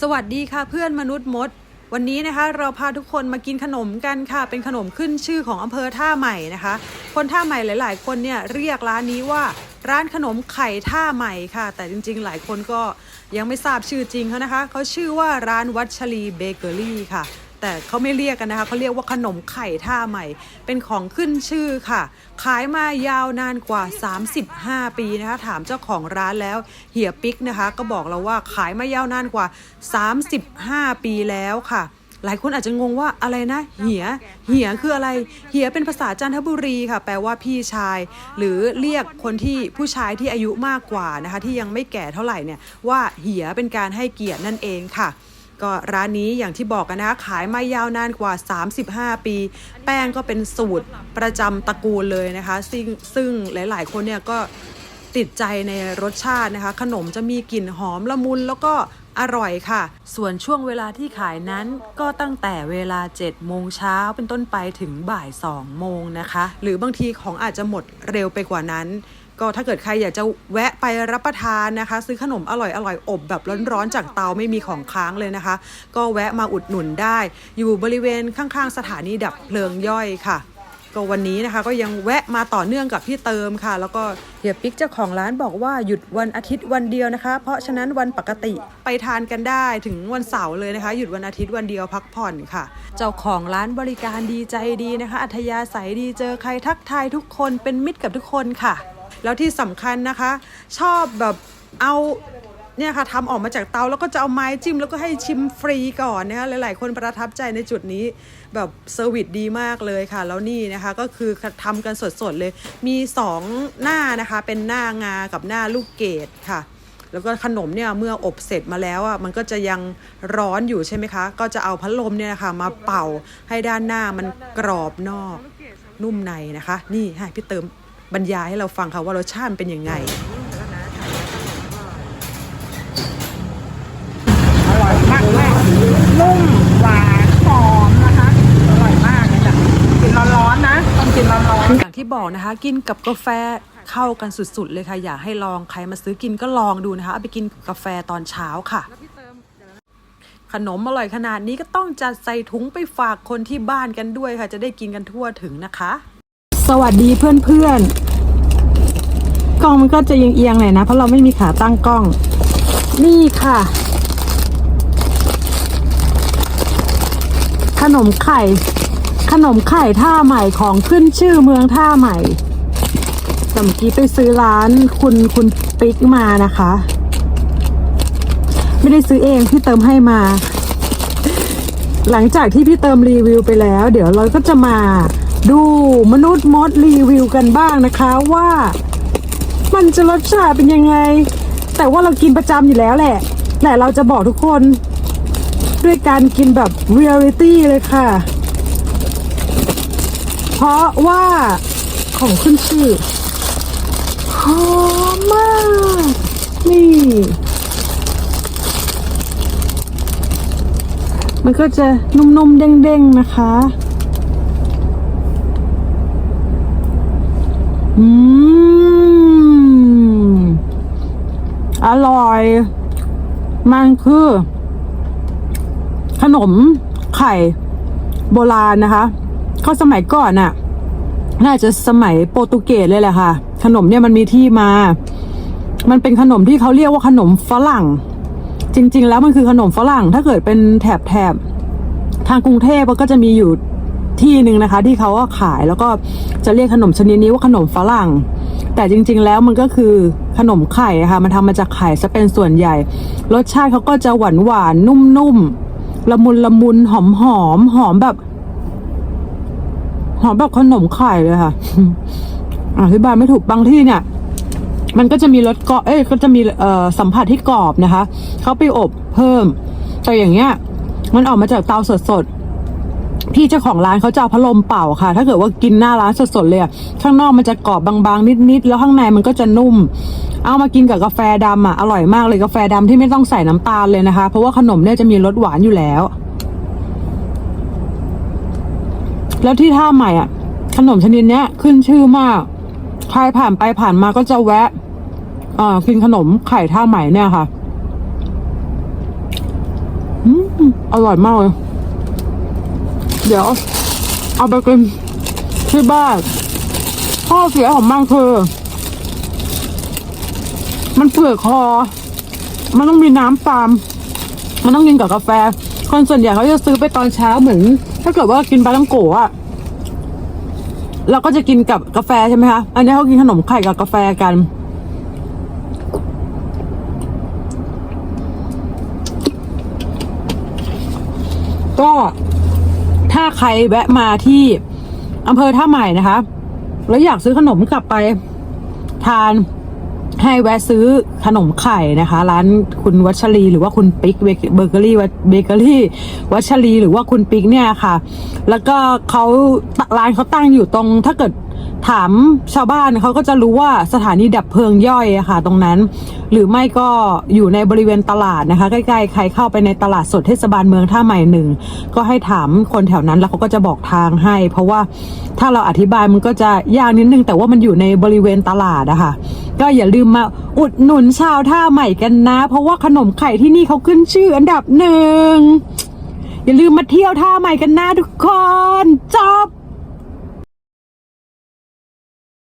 สวัสดีค่ะเพื่อนมนุษย์มด วันนี้นะคะเราพาทุกคนมากินขนมกันค่ะ เป็นขนมขึ้นชื่อของอำเภอท่าใหม่นะคะ คนท่าใหม่หลาย ๆ คนเนี่ยเรียกร้านนี้ว่าร้านขนมไข่ท่าใหม่ค่ะ แต่จริง ๆ หลายคนก็ยังไม่ทราบชื่อจริงเขานะคะเขาชื่อว่าร้านวัชรีเบเกอรี่ค่ะ แต่เขาไม่เรียกกันนะคะเขาเรียกว่าขนมไข่ท่าใหม่ เป็นของขึ้นชื่อค่ะ ขายมายาวนานกว่า 35 ปีนะคะ ถามเจ้าของร้านแล้วเฮียปิ๊กนะคะ ก็บอกเราว่าขายมายาวนานกว่า 35 ปีแล้วค่ะหลายคนอาจจะงงว่าอะไรนะ เหีย เหียคืออะไร เหียเป็นภาษาจันทบุรีค่ะ แปลว่าพี่ชาย หรือเรียกคนที่ผู้ชายที่อายุมากกว่านะคะ ที่ยังไม่แก่เท่าไหร่เนี่ยว่าเหียเป็นการให้เกียรตินั่นเองค่ะ ก็ร้านนี้อย่างที่บอกกันนะคะขายมายาวนานกว่า 35 ปี แป้งก็เป็นสูตรประจำตระกูลเลยนะคะ ซึ่งซึ่งหลาย ๆ คนเนี่ยก็ติดใจในรสชาตินะคะ ขนมจะมีกลิ่นหอมละมุนแล้วก็อร่อยค่ะ ส่วนช่วงเวลาที่ขายนั้นก็ตั้งแต่เวลา 7 โมงเช้าเป็นต้นไปถึงบ่าย 2 โมงนะคะ หรือบางทีของอาจจะหมดเร็วไปกว่านั้น ก็ถ้าเกิดใครอยากจะแวะไปรับประทานนะคะ ซื้อขนมอร่อยอร่อยๆอบแบบร้อนๆจากเตาไม่มีของค้างเลยนะคะ ก็แวะมาอุดหนุนได้ อยู่บริเวณข้างๆ สถานีดับเพลิงย่อยค่ะ ก็วันนี้นะคะก็ยังแวะมาต่อเนื่องกับพี่เติมค่ะ แล้วก็เฮียปิ๊กเจ้าของร้านบอกว่าหยุดวันอาทิตย์วันเดียวนะคะ เพราะฉะนั้นวันปกติไปทานกันได้ถึงวันเสาร์เลยนะคะ หยุดวันอาทิตย์วันเดียวพักผ่อนค่ะ เจ้าของร้านบริการดีใจดีนะคะ อัธยาศัยดีเจอใครทักทายทุกคนเป็นมิตรกับทุกคนค่ะ แล้วที่สำคัญนะคะ ชอบแบบเอาเนี่ยค่ะทำออกมาจากเตาแล้วก็จะเอาไม้จิ้มแล้วก็ให้ชิมฟรีก่อนนะคะหลาย ๆ คนประทับใจในจุดนี้แบบเซอร์วิสดีมากเลยค่ะ แล้วนี่นะคะก็คือทำกันสด ๆ เลย มี 2 หน้านะคะเป็นหน้างากับหน้าลูกเกดค่ะ แล้วก็ขนมเนี่ยเมื่ออบเสร็จมาแล้วอะมันก็จะยังร้อนอยู่ใช่ไหมคะ ก็จะเอาพัดลมเนี่ยนะคะมาเป่าให้ด้านหน้ามันกรอบนอกนุ่มในนะคะ นี่ให้พี่เติม บรรยายให้เราฟังค่ะว่ารสชาติมันเป็นยังไงอร่อยมากมากนุ่มหวานหอมนะคะ อร่อยมากเลยจ้ะกินร้อนๆนะต้องกินร้อนอย่างที่บอกนะคะ กินกับกาแฟเข้ากันสุดๆเลยค่ะ อยากให้ลองใครมาซื้อกินก็ลองดูนะคะเอาไปกินกับกาแฟตอนเช้าค่ะขนมอร่อยขนาดนี้ก็ต้องจัดใส่ถุงไปฝากคนที่บ้านกันด้วยค่ะ จะได้กินกันทั่วถึงนะคะ สวัสดีเพื่อนๆ กล้องมันก็จะเอียงๆหน่อยนะ เพราะเราไม่มีขาตั้งกล้อง นี่ค่ะ ขนมไข่ ขนมไข่ท่าใหม่ของขึ้นชื่อเมืองท่าใหม่แต่เมื่อกี้ไปซื้อร้านคุณคุณปิ๊กมานะคะ ไม่ได้ซื้อเองพี่เติมให้มา หลังจากที่พี่เติมรีวิวไปแล้ว เดี๋ยวเราก็จะมา ดูมนุษย์มดรีวิวกันบ้างนะคะว่า มันจะรสชาติเป็นยังไง แต่ว่าเรากินประจำอยู่แล้วแหละ แต่เราจะบอกทุกคน ด้วยการกินแบบเรียลิตี้เลยค่ะ เพราะว่าของขึ้นชื่อหอมมาก นี่ มันก็จะนุ่มๆเด้งๆนะคะ อืม อร่อย มันคือ ขนมไข่โบราณนะคะก็สมัยก่อนน่ะ น่าจะสมัยโปรตุเกสเลยแหละค่ะ ขนมเนี่ยมันมีที่มา มันเป็นขนมที่เขาเรียกว่าขนมฝรั่ง จริง ๆ แล้วมันคือขนมฝรั่ง ถ้าเกิดเป็นแถบแถบทางกรุงเทพก็จะมีอยู่ ที่หนึ่งนะคะ ที่เขาก็ขายแล้วก็จะเรียกขนมชนิดนี้ว่าขนมฝรั่ง แต่จริง ๆ แล้วมันก็คือขนมไข่ค่ะ มันทำมาจากไข่ซะเป็นส่วนใหญ่ รสชาติเขาก็จะหวานหวานๆนุ่มๆละมุนละมุนหอมหอมหอมแบบ หอมแบบขนมไข่เลยค่ะอธิบายไม่ถูกบางที่เนี่ย มันก็จะมีรสกรอบเอ้ยก็จะมีเอ่อสัมผัสที่กรอบนะคะเขาไปอบเพิ่ม แต่อย่างเงี้ย มันออกมาจากเตาสดๆ พี่เจ้าของร้านเขาจะเอาพัดลมเป่าค่ะ ถ้าเกิดว่ากินหน้าร้านสดๆเลยข้างนอกมันจะกรอบบางๆนิดๆแล้วข้างในมันก็จะนุ่ม เอามากินกับกาแฟดำอะอร่อยมากเลยกาแฟดำที่ไม่ต้องใส่น้ำตาลเลยนะคะ เพราะว่าขนมเนี่ยจะมีรสหวานอยู่แล้ว แล้วที่ท่าใหม่อะ ขนมชนิดเนี้ยขึ้นชื่อมากใครผ่านไปผ่านมาก็จะแวะอ่ากินขนมไข่ท่าใหม่เนี่ยค่ะอืมอร่อยมากเลย เดี๋ยว เอาไปกินที่บ้านข้อเสียของมันคือ มันเปื่อยคอ มันต้องมีน้ำตามมันต้องกินกับกาแฟ คนส่วนใหญ่เขาจะซื้อไปตอนเช้าเหมือน ถ้าเกิดว่ากินปลาต้องโกะอะเราก็จะกินกับกาแฟใช่ไหมคะ อันนี้เขากินขนมไข่กับกาแฟกัน ก็ ถ้าใครแวะมาที่อำเภอท่าใหม่นะคะ แล้วอยากซื้อขนมกลับไปทานให้แวะซื้อขนมไข่นะคะ ร้านคุณวัชรีหรือว่าคุณปิ๊กเบเกอรี่เบเกอรี่วัชรีหรือว่าคุณปิ๊กเนี่ยค่ะ แล้วก็เขาร้านเขาตั้งอยู่ตรงถ้าเกิด ถามชาวบ้านเขาก็จะรู้ว่าสถานีดับเพลิงย่อยอะค่ะ ตรงนั้น หรือไม่ก็อยู่ในบริเวณตลาดนะคะ ใกล้ๆ ใครเข้าไปในตลาดสดเทศบาลเมืองท่าใหม่หนึ่ง ก็ให้ถามคนแถวนั้นแล้วเขาก็จะบอกทางให้ เพราะว่าถ้าเราอธิบายมันก็จะยากนิดนึง แต่ว่ามันอยู่ในบริเวณตลาดอะค่ะ ก็อย่าลืมมาอุดหนุนชาวท่าใหม่กันนะ เพราะว่าขนมไข่ที่นี่เขาขึ้นชื่ออันดับหนึ่งอย่าลืมมาเที่ยวท่าใหม่กันนะทุกคนจบ